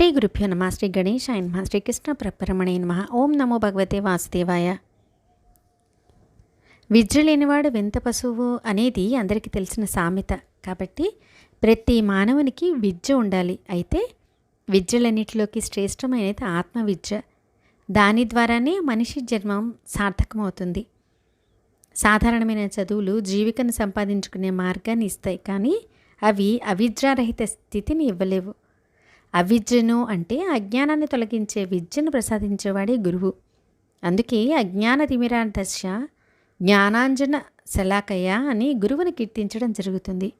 శ్రీ గురుభ్యో నమ శ్రీ ఆయన నమ శ్రీ కృష్ణ ప్రపరమణే నమ. ఓం నమో భగవతే వాసుదేవాయ. విద్య లేనివాడు వింత పశువు అనేది అందరికీ తెలిసిన సామెత. కాబట్టి ప్రతి మానవునికి విద్య ఉండాలి. అయితే విద్యలన్నిటిలోకి శ్రేష్టమైనది ఆత్మ విద్య దాని ద్వారానే మనిషి జన్మం సార్థకమవుతుంది. సాధారణమైన చదువులు జీవికను సంపాదించుకునే మార్గాన్ని ఇస్తాయి. కానీ అవి అవిద్యారహిత స్థితిని ఇవ్వలేవు. అవిద్యను అంటే అజ్ఞానాన్ని తొలగించే విద్యను ప్రసాదించేవాడే గురువు. అందుకే అజ్ఞాన తిమిరా దశ జ్ఞానాంజన శలాకయ అని గురువుని కీర్తించడం జరుగుతుంది.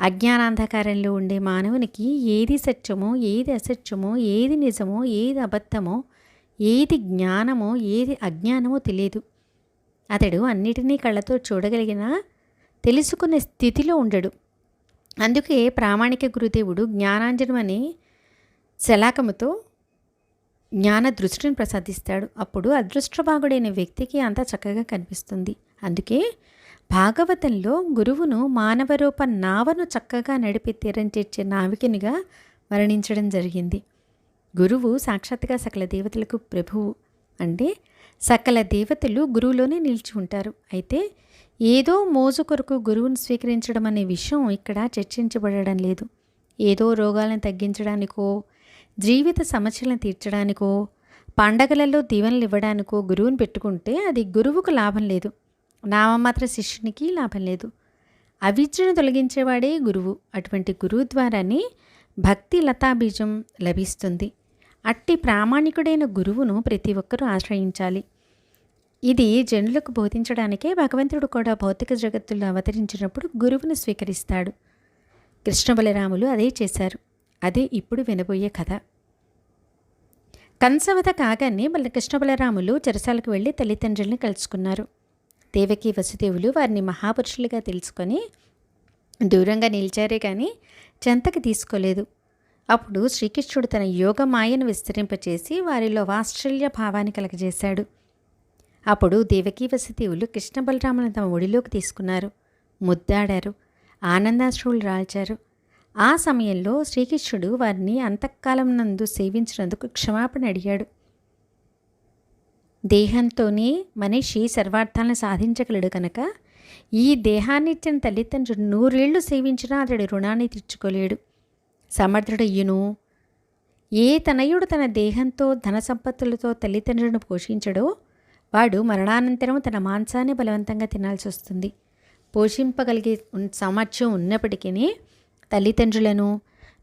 అజ్ఞానాంధకారంలో ఉండే మానవునికి ఏది సత్యమో ఏది అసత్యమో ఏది నిజమో ఏది అబద్ధమో ఏది జ్ఞానమో ఏది అజ్ఞానమో తెలియదు. అతడు అన్నిటినీ కళ్ళతో చూడగలిగినా తెలుసుకునే స్థితిలో ఉండడు. అందుకే ప్రామాణిక గురుదేవుడు జ్ఞానాంజనం అనే శలాకముతో జ్ఞాన దృష్టిని ప్రసాదిస్తాడు. అప్పుడు అదృష్టభాగుడైన వ్యక్తికి అంత చక్కగా కనిపిస్తుంది. అందుకే భాగవతంలో గురువును మానవరూప నావను చక్కగా నడిపి తీరంచేర్చే నావికనిగా వర్ణించడం జరిగింది. గురువు సాక్షాత్గా సకల దేవతలకు ప్రభువు. అంటే సకల దేవతలు గురువులోనే నిలిచి ఉంటారు. అయితే ఏదో మోజు కొరకు గురువును స్వీకరించడం అనే విషయం ఇక్కడ చర్చించబడడం లేదు. ఏదో రోగాలను తగ్గించడానికో జీవిత సమస్యలను తీర్చడానికో పండగలలో దీవెనలు ఇవ్వడానికో గురువుని పెట్టుకుంటే అది గురువుకు లాభం లేదు. నామమాత్ర శిష్యునికి లాభం లేదు. అవిద్యను తొలగించేవాడే గురువు. అటువంటి గురువు ద్వారానే భక్తి లతాబీజం లభిస్తుంది. అట్టి ప్రామాణికుడైన గురువును ప్రతి ఒక్కరూ ఆశ్రయించాలి. ఇది జనులకు బోధించడానికే భగవంతుడు కూడా భౌతిక జగత్తులో అవతరించినప్పుడు గురువును స్వీకరిస్తాడు. కృష్ణ బలరాములు అదే చేశారు. అదే ఇప్పుడు వినబోయే కథ. కంసవత కాగానే బల కృష్ణ బలరాములు చెరసాలకు వెళ్ళి తల్లిదండ్రుల్ని కలుసుకున్నారు. దేవకి వసుదేవులు వారిని మహాపురుషులుగా తెలుసుకొని దూరంగా నిలిచారే కానీ చెంతకి తీసుకోలేదు. అప్పుడు శ్రీకృష్ణుడు తన యోగ మాయను విస్తరింపచేసి వారిలో వాత్సల్య భావాన్ని కలగజేశాడు. అప్పుడు దేవకీ వసుదేవులు కృష్ణ బలరాములను తమ ఒడిలోకి తీసుకున్నారు. ముద్దాడారు. ఆనందాశ్రువులు రాల్చారు. ఆ సమయంలో శ్రీకృష్ణుడు వారిని అంతఃకాలం నందు సేవించినందుకు క్షమాపణ అడిగాడు. దేహంతోనే మనిషి సర్వార్థాలను సాధించగలడు కనుక ఈ దేహాన్ని ఇచ్చిన తల్లిదండ్రులు నూరేళ్ళు సేవించినా అతడి రుణాన్ని తీర్చుకోలేడు. సమర్థుడయ్యును ఏ తనయుడు తన దేహంతో ధన సంపత్తులతో తల్లిదండ్రులను పోషించడో వాడు మరణానంతరం తన మాంసాన్ని బలవంతంగా తినాల్సి వస్తుంది. పోషింపగలిగే సామర్థ్యం ఉన్నప్పటికీ తల్లిదండ్రులను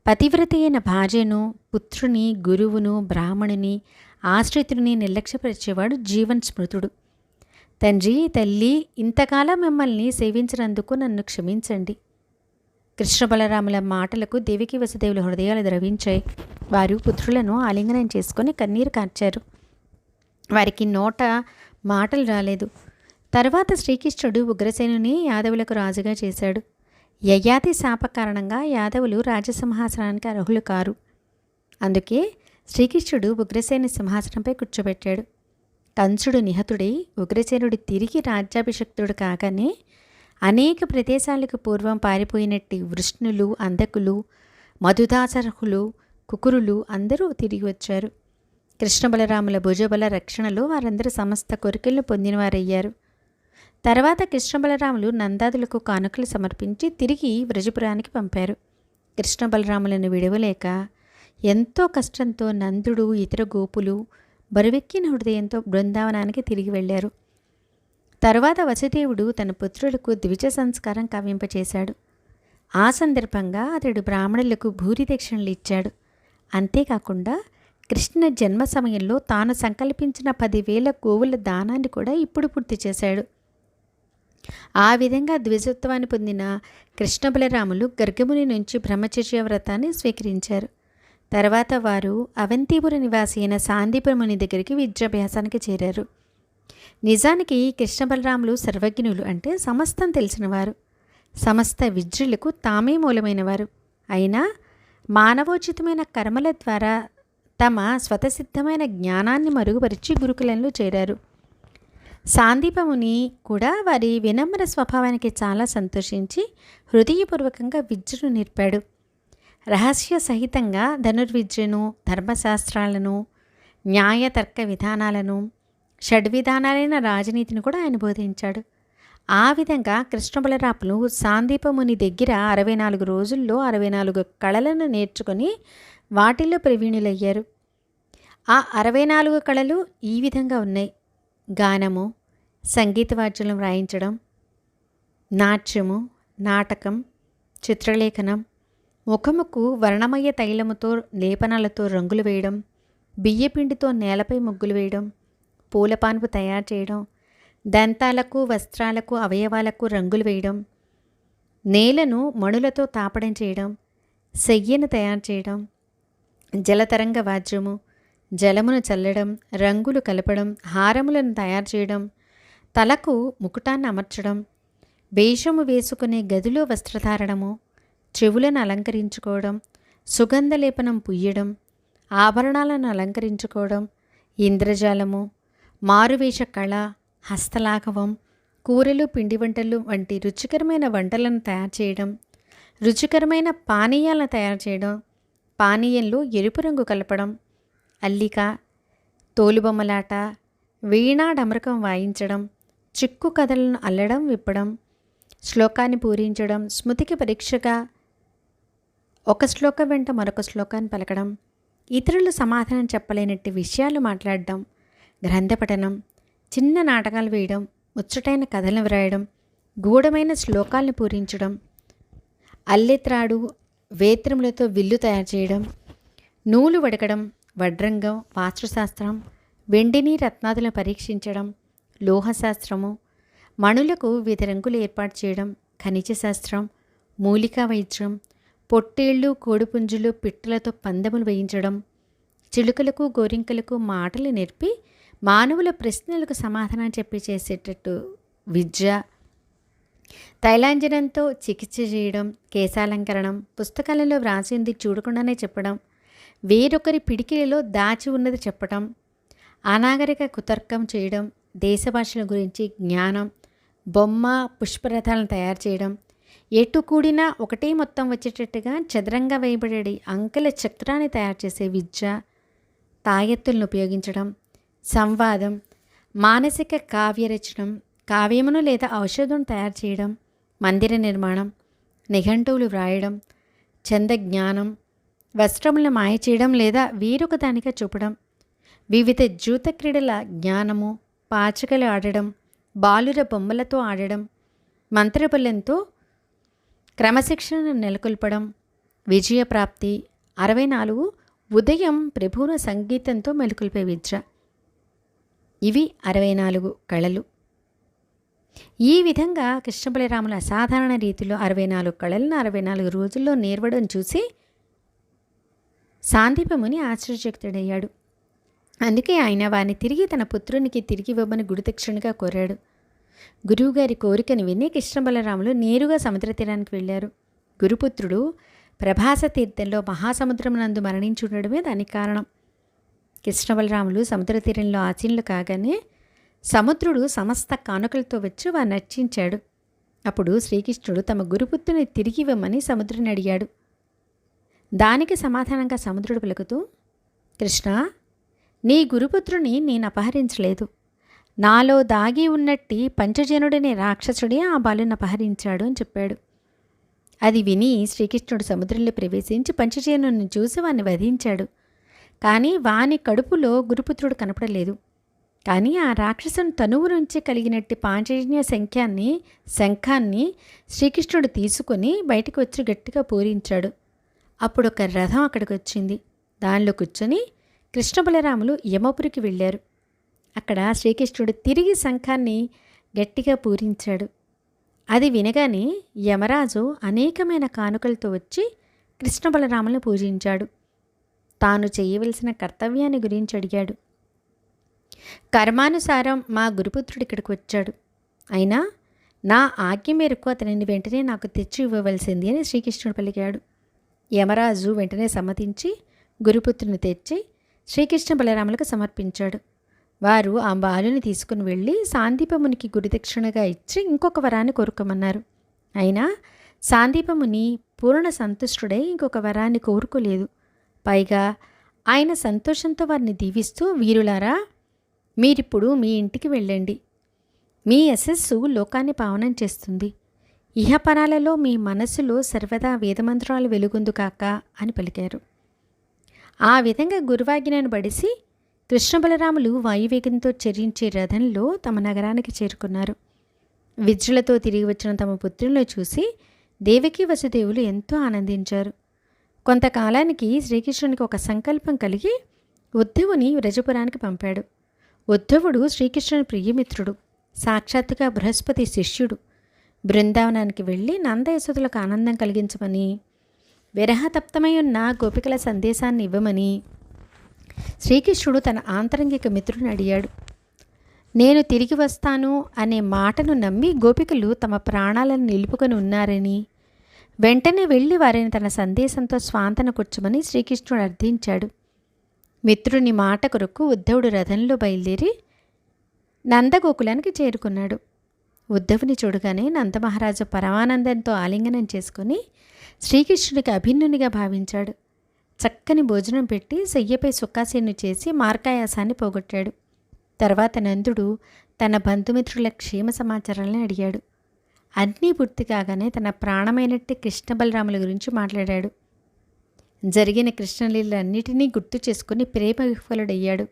పతివ్రత అయిన భార్యను పుత్రుని గురువును బ్రాహ్మణుని ఆశ్రితుని నిర్లక్ష్యపరిచేవాడు జీవన్ స్మృతుడు తండ్రి తల్లి ఇంతకాలం మిమ్మల్ని సేవించినందుకు నన్ను క్షమించండి. కృష్ణ బలరాముల మాటలకు దేవికి వసుదేవుల హృదయాలు ద్రవించాయి. వారు పుత్రులను ఆలింగనం చేసుకొని కన్నీరు కార్చారు. వారికి నోట మాటలు రాలేదు. తర్వాత శ్రీకృష్ణుడు ఉగ్రసేనుని యాదవులకు రాజుగా చేశాడు. యయాతి శాప కారణంగా యాదవులు రాజసింహాసనానికి అర్హులు కారు. అందుకే శ్రీకృష్ణుడు ఉగ్రసేను సింహాసనంపై కూర్చోబెట్టాడు. కంసుడు నిహతుడై ఉగ్రసేనుడు తిరిగి రాజ్యాభిషక్తుడు కాగానే అనేక ప్రదేశాలకు పూర్వం పారిపోయినట్టు వృష్ణులు అందకులు మధుదాసర్హులు కుకురులు అందరూ తిరిగి వచ్చారు. కృష్ణ బలరాముల భుజబల రక్షణలో వారందరూ సమస్త కోరికలను పొందినవారయ్యారు. తర్వాత కృష్ణ బలరాములు నందాదులకు కానుకలు సమర్పించి తిరిగి వ్రజపురానికి పంపారు. కృష్ణ బలరాములను విడవలేక ఎంతో కష్టంతో నందుడు ఇతర గోపులు బరువెక్కిన హృదయంతో బృందావనానికి తిరిగి వెళ్ళారు. తరువాత వసుదేవుడు తన పుత్రులకు ద్విజ సంస్కారం కవింపచేశాడు ఆ సందర్భంగా అతడు బ్రాహ్మణులకు భూరి దక్షిణలు ఇచ్చాడు. అంతేకాకుండా కృష్ణ జన్మ సమయంలో తాను సంకల్పించిన పదివేల గోవుల దానాన్ని కూడా ఇప్పుడు పూర్తి చేశాడు. ఆ విధంగా ద్విజత్వాన్ని పొందిన కృష్ణ బలరాములు గర్గముని నుంచి బ్రహ్మచర్య వ్రతాన్ని స్వీకరించారు. తర్వాత వారు అవంతిపుర నివాసి అయిన సాందీపురముని దగ్గరికి విద్యాభ్యాసానికి చేరారు. నిజానికి కృష్ణ బలరాములు సర్వజ్ఞులు అంటే సమస్తం తెలిసినవారు. సమస్త విద్యులకు తామే మూలమైనవారు. అయినా మానవోచితమైన కర్మల ద్వారా తమ స్వతసిద్ధమైన జ్ఞానాన్ని మరుగుపరిచి గురుకులంలో చేరారు. సాందీపముని కూడా వారి వినమ్ర స్వభావానికి చాలా సంతోషించి హృదయపూర్వకంగా విద్యను నేర్పాడు. రహస్య సహితంగా ధనుర్విద్యను ధర్మశాస్త్రాలను న్యాయ తర్క విధానాలను షడ్విధానాలైన రాజనీతిని కూడా ఆయన బోధించాడు. ఆ విధంగా కృష్ణబలరాపులు సాందీపముని దగ్గర అరవై నాలుగు రోజుల్లో అరవై నాలుగు కళలను నేర్చుకొని వాటిల్లో ప్రవీణులయ్యారు. ఆ అరవై నాలుగు కళలు ఈ విధంగా ఉన్నాయి. గానము సంగీత వాద్యం వ్రాయించడం నాట్యము నాటకం చిత్రలేఖనం ముఖముకు వర్ణమయ తైలముతో లేపనాలతో రంగులు వేయడం బియ్యపిండితో నేలపై ముగ్గులు వేయడం పూలపాన్పు తయారు చేయడం దంతాలకు వస్త్రాలకు అవయవాలకు రంగులు వేయడం నేలను మణులతో తాపడం చేయడం సెయ్యను తయారు చేయడం జలతరంగ వాద్యము జలమును చల్లడం రంగులు కలపడం హారములను తయారు చేయడం తలకు ముకుటాన్ని అమర్చడం వేషము వేసుకునే గదిలో వస్త్రధారణము చెవులను అలంకరించుకోవడం సుగంధ లేపనం పుయ్యడం ఆభరణాలను అలంకరించుకోవడం ఇంద్రజాలము మారువేష కళ హస్తలాఘవం కూరలు పిండి వంటలు వంటి రుచికరమైన వంటలను తయారు చేయడం రుచికరమైన పానీయాలను తయారు చేయడం పానీయంలో ఎరుపు రంగు కలపడం అల్లిక తోలుబొమ్మలాట వీణా డమరకం వాయించడం చిక్కు కథలను అల్లడం విప్పడం శ్లోకాన్ని పూరించడం స్మృతికి పరీక్షగా ఒక శ్లోకం వెంట మరొక శ్లోకాన్ని పలకడం ఇతరులు సమాధానం చెప్పలేనట్టి విషయాలు మాట్లాడడం గ్రంథపఠనం చిన్న నాటకాలు వేయడం ముచ్చటైన కథలను వ్రాయడం గూఢమైన శ్లోకాలను పూరించడం అల్లెత్రాడు వేత్రములతో విల్లు తయారు చేయడం నూలు వడకడం వడ్రంగం వాస్త్రశాస్త్రం వెండిని రత్నాదులను పరీక్షించడం లోహశాస్త్రము మణులకు వివిధ రంగులు ఏర్పాటు చేయడం ఖనిజ శాస్త్రం మూలికా వైద్యం పొట్టేళ్ళు కోడిపుంజులు పిట్టలతో పందెములు వేయించడం చిలుకలకు గోరింకలకు మాటలు నేర్పి మానవుల ప్రశ్నలకు సమాధానం చెప్పి చేసేటట్టు విద్య తైలాంజనంతో చికిత్స చేయడం కేశాలంకరణం పుస్తకాలలో వ్రాసింది చూడకుండానే చెప్పడం వేరొకరి పిడికిలిలో దాచి ఉన్నది చెప్పడం అనాగరిక కుతర్కం చేయడం దేశ భాషల గురించి జ్ఞానం బొమ్మ పుష్పరథాలను తయారు చేయడం ఎటు కూడినా ఒకటే మొత్తం వచ్చేటట్టుగా చదరంగా వేయబడే అంకెల చక్రాన్ని తయారు చేసే విద్య తాయెత్తులను ఉపయోగించడం సంవాదం మానసిక కావ్యరచనం కావ్యమును లేదా ఔషధం తయారు చేయడం మందిర నిర్మాణం నిఘంటువులు వ్రాయడం చంద జ్ఞానం వస్త్రములను మాయ చేయడం లేదా వీరొక దానిగా చూపడం వివిధ జూత క్రీడల జ్ఞానము పాచికలు ఆడడం బాలుర బొమ్మలతో ఆడడం మంత్రబలంతో క్రమశిక్షణను నెలకొల్పడం విజయప్రాప్తి అరవై నాలుగు ఉదయం ప్రభువును సంగీతంతో మెలుకొల్పే విద్య. ఇవి అరవై నాలుగు కళలు. ఈ విధంగా కృష్ణబలిరాముల అసాధారణ రీతిలో అరవై నాలుగు కళలను అరవై నాలుగు రోజుల్లో నేర్వడం చూసి సాందీపముని ఆశ్చర్యచక్తుడయ్యాడు. అందుకే ఆయన వారిని తిరిగి తన పుత్రునికి తిరిగి ఇవ్వమని గురుదక్షిణగా కోరాడు. గురువుగారి కోరికను విని కృష్ణబలరాములు నేరుగా సముద్ర తీరానికి వెళ్ళారు. గురుపుత్రుడు ప్రభాస తీర్థంలో మహాసముద్రమునందు మరణించుండడమే దానికి కారణం. కృష్ణబలరాములు సముద్ర తీరంలో ఆచీనులు కాగానే సముద్రుడు సమస్త కానుకలతో వచ్చి వారిని నర్చించాడు అప్పుడు శ్రీకృష్ణుడు తమ గురుపుత్రుని తిరిగి ఇవ్వమని సముద్రుని అడిగాడు. దానికి సమాధానంగా సముద్రుడు పలుకుతూ కృష్ణ నీ గురుపుత్రుని నేను అపహరించలేదు. నాలో దాగి ఉన్నట్టి పంచజనుడిని రాక్షసుడే ఆ బాలుని అపహరించాడు అని చెప్పాడు. అది విని శ్రీకృష్ణుడు సముద్రంలో ప్రవేశించి పంచజనుని చూసి వాణ్ణి వధించాడు. కానీ వాని కడుపులో గురుపుత్రుడు కనపడలేదు. కానీ ఆ రాక్షసుని తనువు నుంచి కలిగినట్టి పాంచజన్య శంఖ్యాన్ని శంఖాన్ని శ్రీకృష్ణుడు తీసుకొని బయటకు వచ్చి గట్టిగా పూరించాడు. అప్పుడు ఒక రథం అక్కడికి వచ్చింది దానిలో కూర్చొని కృష్ణ బలరాములు యమపురికి వెళ్ళారు. అక్కడ శ్రీకృష్ణుడు తిరిగి శంఖాన్ని గట్టిగా పూరించాడు. అది వినగానే యమరాజు అనేకమైన కానుకలతో వచ్చి కృష్ణ బలరాములను పూజించాడు. తాను చేయవలసిన కర్తవ్యాన్ని గురించి అడిగాడు. కర్మానుసారం మా గురుపుత్రుడు ఇక్కడికి వచ్చాడు. అయినా నా ఆజ్ఞ మేరకు అతనిని వెంటనే నాకు తెచ్చి ఇవ్వవలసింది అని శ్రీకృష్ణుడు పలికాడు. యమరాజు వెంటనే సమ్మతించి గురుపుత్రుని తెచ్చి శ్రీకృష్ణ బలరాములకు సమర్పించాడు. వారు ఆ బాలుని తీసుకుని వెళ్ళి సాందీపమునికి గురుదక్షిణగా ఇచ్చి ఇంకొక వరాన్ని కోరుకోమన్నారు. అయినా సాందీపముని పూర్ణ సంతుష్టుడై ఇంకొక వరాన్ని కోరుకోలేదు. పైగా ఆయన సంతోషంతో వారిని దీవిస్తూ వీరులారా మీరిప్పుడు మీ ఇంటికి వెళ్ళండి. మీ యశస్సు లోకాన్ని పావనం చేస్తుంది. ఇహపరాలలో మీ మనస్సులో సర్వదా వేదమంత్రాలు వెలుగొందు కాక అని పలికారు. ఆ విధంగా గురువాజ్ఞను బడిసి కృష్ణ బలరాములు వాయువేగంతో చరించే రథంలో తమ నగరానికి చేరుకున్నారు. విద్యులతో తిరిగి వచ్చిన తమ పుత్రులను చూసి దేవికి వసుదేవులు ఎంతో ఆనందించారు. కొంతకాలానికి శ్రీకృష్ణునికి ఒక సంకల్పం కలిగి ఉద్ధవుని వ్రజపురానికి పంపాడు. ఉద్ధవుడు శ్రీకృష్ణుని ప్రియమిత్రుడు సాక్షాత్తుగా బృహస్పతి శిష్యుడు. బృందావనానికి వెళ్ళి నందయశుతులకు ఆనందం కలిగించమని విరహతప్తమై ఉన్న గోపికల సందేశాన్ని ఇవ్వమని శ్రీకృష్ణుడు తన ఆంతరంగిక మిత్రుని అడిగాడు. నేను తిరిగి వస్తాను అనే మాటను నమ్మి గోపికలు తమ ప్రాణాలను నిలుపుకొని ఉన్నారని వెంటనే వెళ్ళి వారిని తన సందేశంతో స్వాంతన కూర్చోమని శ్రీకృష్ణుడు అర్థించాడు. మిత్రుని మాట కొరకు ఉద్ధవుడు రథంలో బయలుదేరి నందగోకులానికి చేరుకున్నాడు. ఉద్ధవుని చూడగానే నందమహారాజు పరమానందంతో ఆలింగనం చేసుకుని శ్రీకృష్ణుడికి అభిన్నునిగా భావించాడు. చక్కని భోజనం పెట్టి శయ్యపై సుఖాసీను చేసి మార్కాయాసాన్ని పోగొట్టాడు. తర్వాత నందుడు తన బంధుమిత్రుల క్షేమ సమాచారాలను అడిగాడు. అన్నీ పూర్తి కాగానే తన ప్రాణమైనట్టి కృష్ణ బలరాముల గురించి మాట్లాడాడు. జరిగిన కృష్ణలీలన్నిటినీ గుర్తు చేసుకుని ప్రేమ విఫలుడయ్యాడు.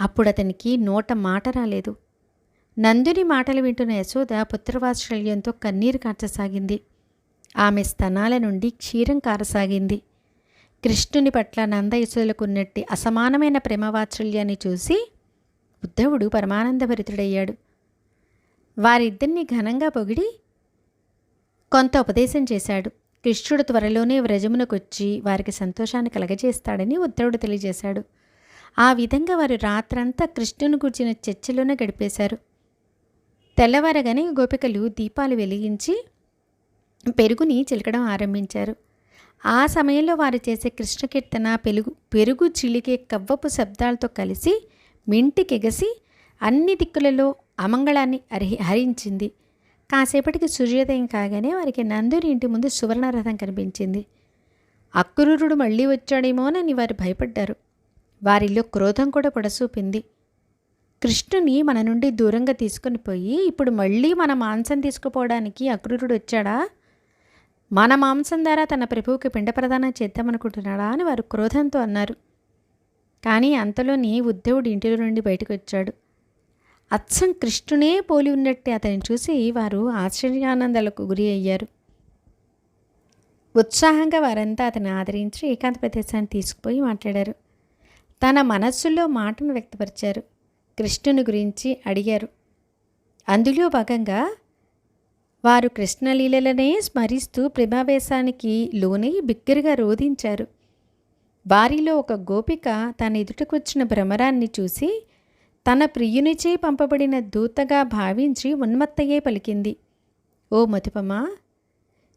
అప్పుడు అతనికి నోట మాట రాలేదు. నందుని మాటలు వింటున్న యశోద పుత్రవాత్సల్యంతో కన్నీరు కార్చసాగింది. ఆమె స్తనాల నుండి క్షీరం కారసాగింది. కృష్ణుని పట్ల నంద యశోదలకున్నట్టి అసమానమైన ప్రేమవాత్సల్యాన్ని చూసి ఉద్ధవుడు పరమానందభరితుడయ్యాడు. వారిద్దరిని ఘనంగా పొగిడి కొంత ఉపదేశం చేశాడు. కృష్ణుడు త్వరలోనే వ్రజమునకొచ్చి వారికి సంతోషాన్ని కలగజేస్తాడని ఉత్తరుడు తెలియజేశాడు. ఆ విధంగా వారు రాత్రంతా కృష్ణుని కూర్చిన చర్చలోనే గడిపేశారు. తెల్లవారగానే గోపికలు దీపాలు వెలిగించి పెరుగుని చిలకడం ఆరంభించారు. ఆ సమయంలో వారు చేసే కృష్ణ కీర్తన పెరుగు పెరుగు చిలికే కవ్వపు శబ్దాలతో కలిసి మింటికెగసి అన్ని దిక్కులలో అమంగళాన్ని హరి హరించింది. కాసేపటికి సూర్యోదయం కాగానే వారికి నందుని ఇంటి ముందు సువర్ణరథం కనిపించింది. అక్రూరుడు మళ్ళీ వచ్చాడేమోనని వారు భయపడ్డారు. వారిలో క్రోధం కూడా పొడసూపింది. కృష్ణుని మన నుండి దూరంగా తీసుకుని పోయి ఇప్పుడు మళ్ళీ మన మాంసం తీసుకుపోవడానికి అక్రూరుడు వచ్చాడా? మన మాంసం ద్వారా తన ప్రభువుకి పిండ ప్రదానం చేద్దామనుకుంటున్నాడా అని వారు క్రోధంతో అన్నారు. కానీ అంతలోని ఉద్ధవుడు ఇంటిలో నుండి బయటకు వచ్చాడు. అచ్చం కృష్ణునే పోలి ఉన్నట్టే అతన్ని చూసి వారు ఆశ్చర్యానందాలకు గురి అయ్యారు. ఉత్సాహంగా వారంతా అతన్ని ఆదరించి ఏకాంత ప్రదేశాన్ని తీసుకుపోయి మాట్లాడారు. తన మనస్సులో మాటను వ్యక్తపరిచారు. కృష్ణుని గురించి అడిగారు. అందులో భాగంగా వారు కృష్ణలీలలనే స్మరిస్తూ ప్రేమావేశానికి లోనై బిగ్గరగా రోధించారు. వారిలో ఒక గోపిక తన ఎదుటకొచ్చిన భ్రమరాన్ని చూసి తన ప్రియునిచే పంపబడిన దూతగా భావించి ఉన్మత్తయ్యే పలికింది. ఓ మధుపమా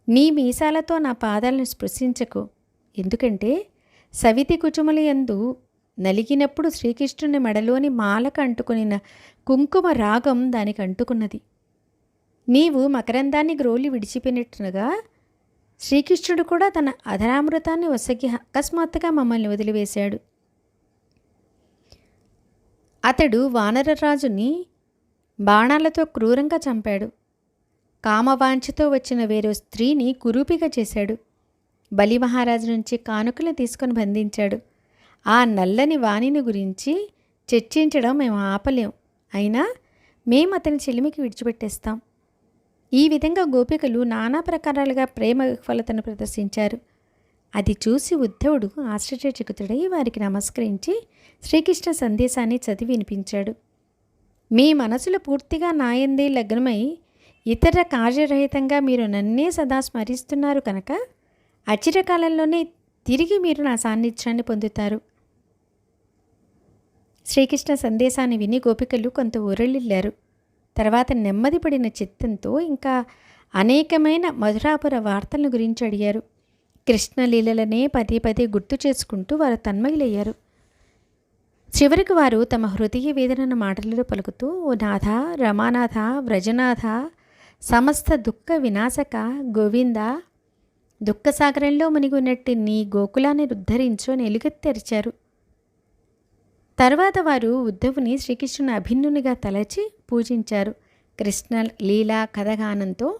నీ మీసాలతో నా పాదాలను స్పృశించకు. ఎందుకంటే సవితి కుచుమల ఎందు నలిగినప్పుడు శ్రీకృష్ణుని మెడలోని మాలకు అంటుకునిన కుంకుమ రాగం దానికి అంటుకున్నది. నీవు మకరందాన్ని గ్రోలి విడిచిపోయినట్టుగా శ్రీకృష్ణుడు కూడా తన అధరామృతాన్ని వసగి అకస్మాత్తుగా మమ్మల్ని వదిలివేశాడు. అతడు వానరరాజుని బాణాలతో క్రూరంగా చంపాడు. కామవాంఛతో వచ్చిన వేరే స్త్రీని కురూపిగా చేశాడు. బలి మహారాజు నుంచి కానుకలు తీసుకొని బంధించాడు. ఆ నల్లని వాణిని గురించి చర్చించడం మేము ఆపలేం. అయినా మేము అతని చెలిమికి విడిచిపెట్టేస్తాం. ఈ విధంగా గోపికలు నానా ప్రకారాలుగా ప్రేమ విఫలతను ప్రదర్శించారు. అది చూసి ఉద్ధవుడు ఆశ్చర్యచకితుడై వారికి నమస్కరించి శ్రీకృష్ణ సందేశాన్ని చదివి వినిపించాడు. మీ మనసులో పూర్తిగా నాయందే లగ్నమై ఇతర కార్యరహితంగా మీరు నన్నే సదా స్మరిస్తున్నారు కనుక అచిరకాలంలోనే తిరిగి మీరు నా సాన్నిధ్యాన్ని పొందుతారు. శ్రీకృష్ణ సందేశాన్ని విని గోపికలు కొంత ఊరళ్ళిల్లారు. తర్వాత నెమ్మదిపడిన చిత్తంతో ఇంకా అనేకమైన మధురాపుర వార్తలను గురించి అడిగారు. కృష్ణలీలలనే పదే పదే గుర్తు చేసుకుంటూ వారు తన్మయులయ్యారు. చివరికి వారు తమ హృదయ వేదనను మాటలలో పలుకుతూ ఓ నాథ రమానాథ వ్రజనాథ సమస్త దుఃఖ వినాశక గోవింద దుఃఖసాగరంలో మునిగున్నట్టు నీ గోకులాన్ని ఉద్ధరించో అని తర్వాత వారు ఉద్ధవుని శ్రీకృష్ణుని అభిన్నునిగా తలచి పూజించారు. కృష్ణ లీలా కథగానంతో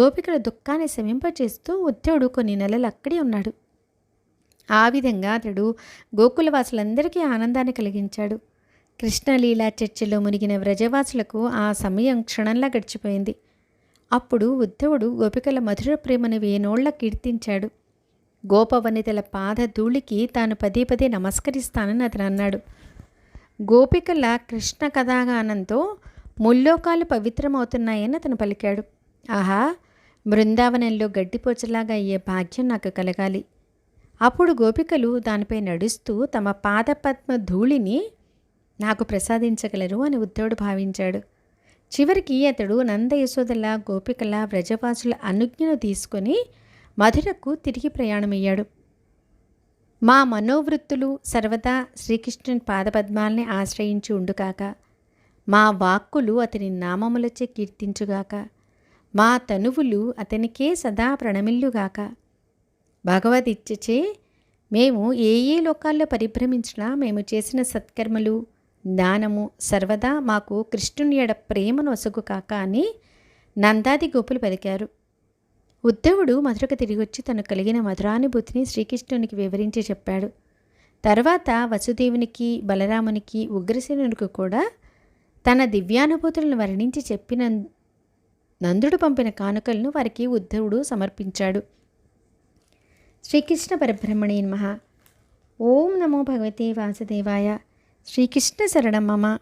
గోపికల దుఃఖాన్ని శమింపచేస్తూ ఉద్ధవుడు కొన్ని నెలలు అక్కడే ఉన్నాడు. ఆ విధంగా అతడు గోకులవాసులందరికీ ఆనందాన్ని కలిగించాడు. కృష్ణలీలా చర్చలో మునిగిన వ్రజవాసులకు ఆ సమయం క్షణంలా గడిచిపోయింది. అప్పుడు ఉద్ధవుడు గోపికల మధుర ప్రేమను వేనోళ్ళ కీర్తించాడు. గోపవనితల పాద ధూళికి తాను పదే పదే నమస్కరిస్తానని అతను అన్నాడు. గోపికల కృష్ణ కథాగానంతో ముల్లోకాలు పవిత్రమవుతున్నాయని అతను పలికాడు. ఆహా! బృందావనంలో గడ్డిపోచలాగా అయ్యే భాగ్యం నాకు కలగాలి. అప్పుడు గోపికలు దానిపై నడుస్తూ తమ పాదపద్మ ధూళిని నాకు ప్రసాదించగలరు అని ఉద్ధవుడు భావించాడు. చివరికి అతడు నంద యశోదల గోపికల వ్రజవాసుల అనుజ్ఞను తీసుకొని మధురకు తిరిగి ప్రయాణమయ్యాడు. మా మనోవృత్తులు సర్వదా శ్రీకృష్ణుని పాదపద్మాల్ని ఆశ్రయించి ఉండుగాక. మా వాక్కులు అతని నామములచే కీర్తించుగాక. మా తనువులు అతనికే సదా ప్రణమిల్లుగాక. భగవదిచ్చచే మేము ఏ ఏ లోకాల్లో పరిభ్రమించినా మేము చేసిన సత్కర్మలు జ్ఞానము సర్వదా మాకు కృష్ణుని ఎడ ప్రేమను వసగు కాక అని నందాది గోపులు పలికారు. ఉద్ధవుడు మధురకు తిరిగొచ్చి తను కలిగిన మధురానుభూతిని శ్రీకృష్ణునికి వివరించి చెప్పాడు. తర్వాత వసుదేవునికి బలరామునికి ఉగ్రసేనునికి కూడా తన దివ్యానుభూతులను వర్ణించి చెప్పిన నందుడు పంపిన కానుకలను వారికి ఉద్ధవుడు సమర్పించాడు. శ్రీకృష్ణ పరబ్రహ్మణే నమ. ఓం నమో భగవతే వాసుదేవాయ. శ్రీకృష్ణ శరణం మమ.